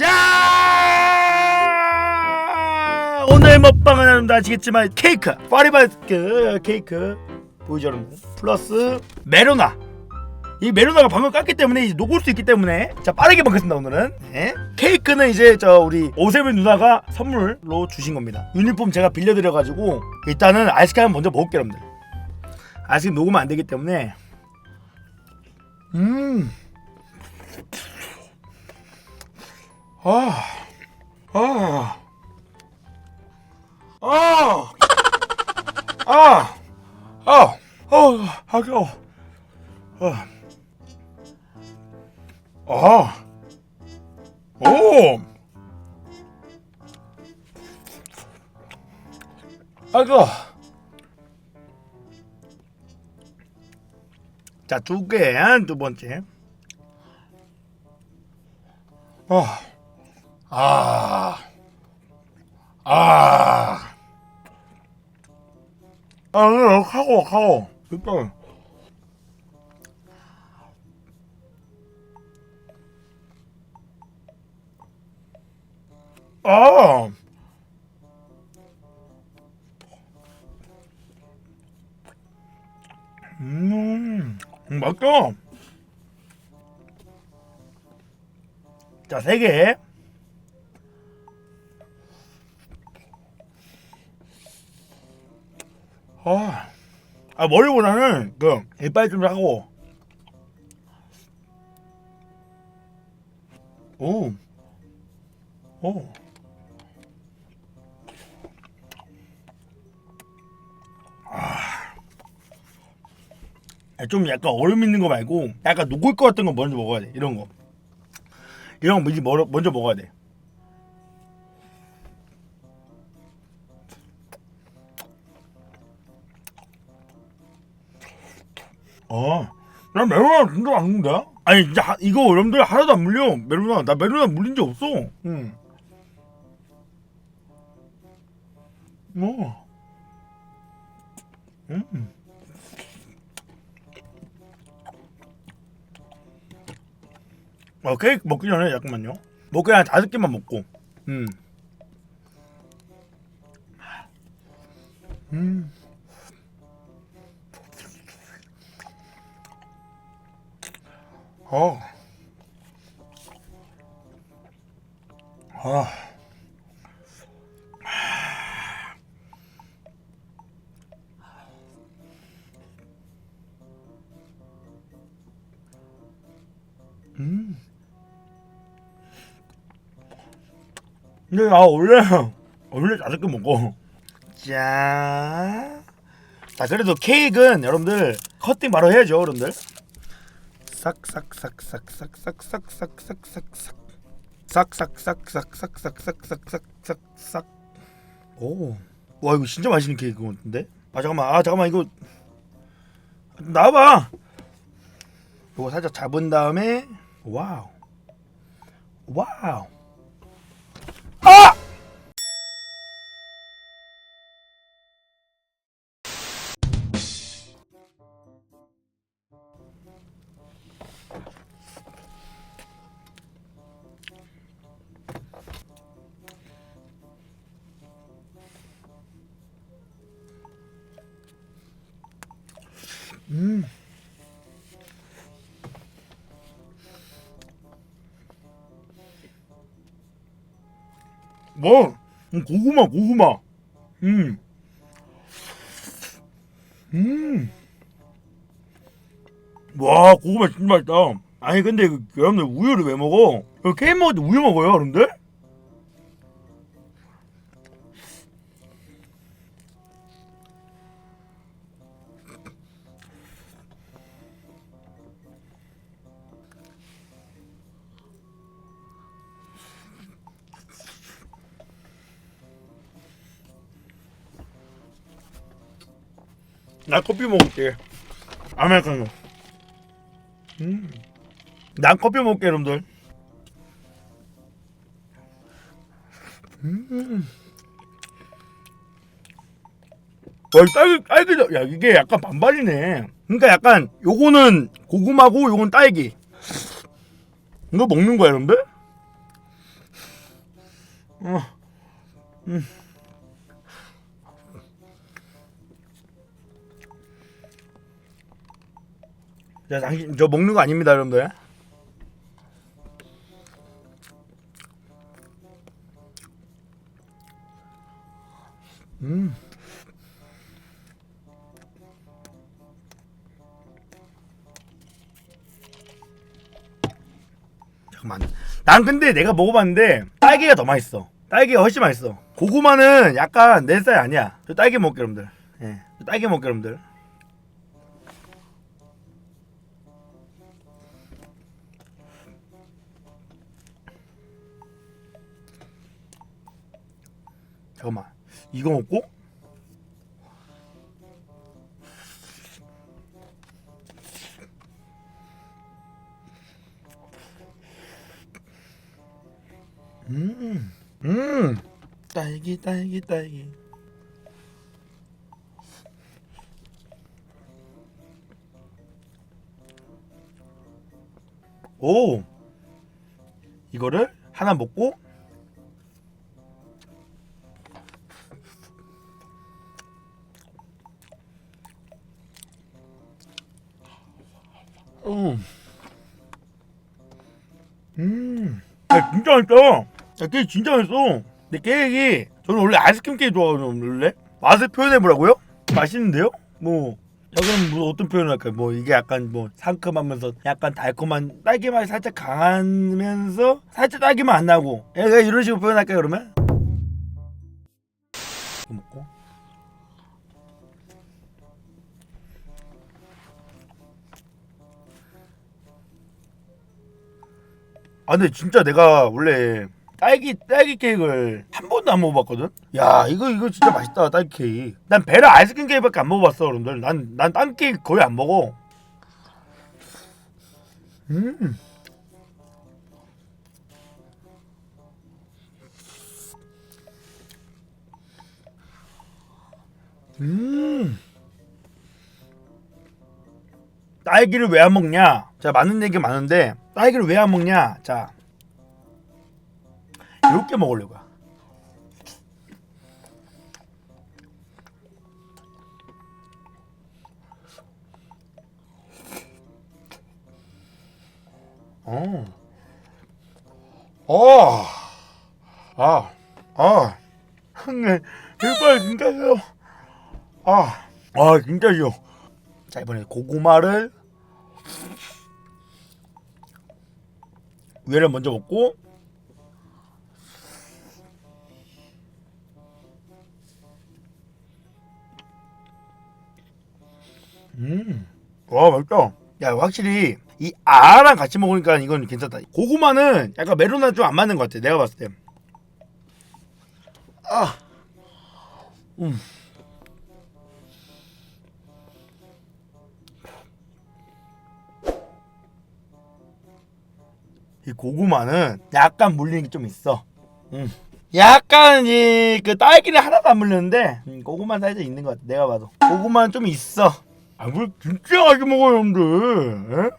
자! 오늘 먹방은 여러분들 아시겠지만 케이크 파리바스크 케이크 보이죠 여러분. 플러스 메로나. 이 메로나가 방금 깠기 때문에 이제 녹을 수 있기 때문에 자 빠르게 먹겠습니다 오늘은. 네. 케이크는 이제 저 우리 오세미 누나가 선물로 주신 겁니다. 유니폼 제가 빌려드려가지고 일단은 아이스크림 먼저 먹을게요 여러분들. 아이스크림 녹으면 안 되기 때문에. 음 아, 아, 아, 아, 아, 아, 아까워. 아, 아, 오, 아까. 자, 두 개, 두 번째. 아. 아, 아, 아, 이거 하고, 하고, 일단, 아, 음, 맛있다. 자, 세 개. 아, 아 머리보다는 그 이빨 좀 하고. 오, 오. 아, 좀 약간 얼음 있는 거 말고 약간 녹을 것 같은 거 먼저 먹어야 돼 이런 거. 이런 거 먼저, 먹- 먼저 먹어야 돼 어, 나 메로나 진짜 안 먹는다. 아니 진짜 하- 이거 여러분들 하나도 안 물려. 메로나 나 메로나 물린 적 없어. 응. 뭐. 음. 어 케이크 먹기 전에 잠깐만요. 먹기 한 다섯 개만 먹고. 음. 음. 어. 아. 음. 근데 나 원래 원래 개 먹어. 자. 자 그래도 케이크는 여러분들 커팅 바로 해야죠, 여러분들. 싹싹싹싹싹싹싹싹싹 싹싹 싹싹싹싹싹싹싹싹싹 오. 와 이거 진짜 맛있는 케이크 같은데? 아 잠깐만 아 잠깐만 이거 나와봐 이거 살짝 잡은 다음에 와우 와우 음. 뭐? 음, 고구마, 고구마. 음. 음. 와, 고구마 진짜 맛있다. 아니, 근데 그, 여러분들 우유를 왜 먹어? 그 게임 먹을 때 우유 먹어요, 여러분들? 나 커피 먹을게. 아메리카노. 음. 난 커피 먹을게, 여러분들. 음. 와, 이 딸기, 딸기, 야, 이게 약간 반반이네. 그러니까 약간, 요거는 고구마고, 요건 딸기. 이거 먹는 거야, 여러분들? 어. 음. 자, 당신 저 먹는 거 아닙니다, 여러분들. 음. 잠깐만. 난 근데 내가 먹어봤는데 딸기가 더 맛있어. 딸기가 훨씬 맛있어. 고구마는 약간 내 스타일 아니야. 저 딸기 먹게 여러분들. 예. 저 딸기 먹게 여러분들. 잠깐만. 이거 먹고 음, 음, 딸기, 딸기, 딸기. 오, 이거를 하나 먹고 음, 음. 야, 진짜 맛있다. 야, 케이크 진짜 맛있어. 근데 케이크 저는 원래 아이스크림 케이크 좋아하는 원래 맛을 표현해 보라고요? 맛있는데요? 뭐 약간 뭐 어떤 표현을 할까요? 뭐 이게 약간 뭐 상큼하면서 약간 달콤한 딸기 맛이 살짝 강하면서 살짝 딸기 맛안 나고 약간 이런 식으로 표현할까요 그러면? 먹고 아 근데 진짜 내가 원래 딸기 딸기 케이크를 한 번도 안 먹어봤거든. 야 이거 이거 진짜 맛있다 딸기 케이크. 난 베라 아이스크림 케이크밖에 안 먹어봤어 여러분들. 난난 딸기 케이크 거의 안 먹어. 음. 음. 딸기를 왜 안 먹냐? 자 많은 얘기 많은데 딸기를 왜 안 먹냐? 자 이렇게 먹으려고요. 어. 어. 아. 아. 형님, 이빨 진짜 싫어. 아. 아, 진짜 싫어. 자, 이번에 고구마를 위를 먼저 먹고 음, 와 맛있다. 야 확실히 이 아랑 같이 먹으니까 이건 괜찮다. 고구마는 약간 메로나 좀안 맞는 것 같아. 내가 봤을 때. 아, 음. 이 고구마는 약간 물리는 게 좀 있어. 음. 약간 이 그 딸기는 하나도 안 물렸는데 음, 고구마는 살짝 있는 것 같아. 내가 봐도 고구마는 좀 있어. 아, 뭘 진짜 맛있게 먹어요, 형들. 에?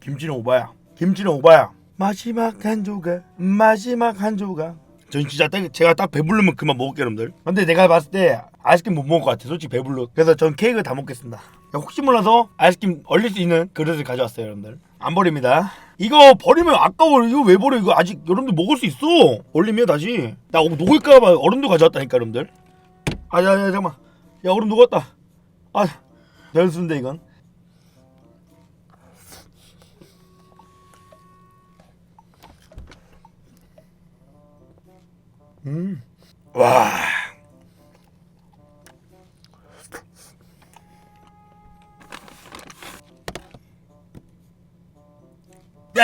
김치는 오바야. 김치는 오바야. 마지막 한 조각, 마지막 한 조각. 전 진짜 딱, 제가 딱 배부르면 그만 먹을게요, 여러분들. 근데 내가 봤을 때 아이스크림 못 먹을 것 같아, 솔직히 배불러. 그래서 전 케이크 다 먹겠습니다. 혹시 몰라서 아이스크림 얼릴 수 있는 그릇을 가져왔어요, 여러분들. 안 버립니다. 이거 버리면 아까워. 이거 왜 버려? 이거 아직 여러분들 먹을 수 있어. 얼리면 다시. 나 녹을까봐 얼음도 가져왔다니까, 여러분들. 아, 야, 야, 잠깐만. 야, 얼음 녹았다. 아, 연수인데 이건. 음. 와.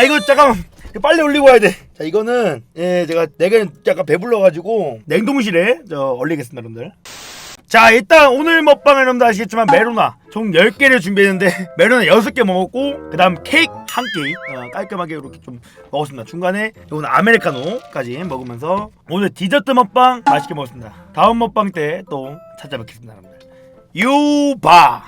야 이거 잠깐만 빨리 올리고 와야 돼. 자 이거는 예 제가 내가 약간 배불러가지고 냉동실에 저 얼리겠습니다 여러분들. 자 일단 오늘 먹방 여러분들 아시겠지만 메로나. 총 10개를 준비했는데 메로나 6개 먹었고 그 다음 케이크 한개 어, 깔끔하게 이렇게 좀 먹었습니다. 중간에 이거는 아메리카노까지 먹으면서 오늘 디저트 먹방 맛있게 먹었습니다. 다음 먹방 때 또 찾아뵙겠습니다 여러분들. 유바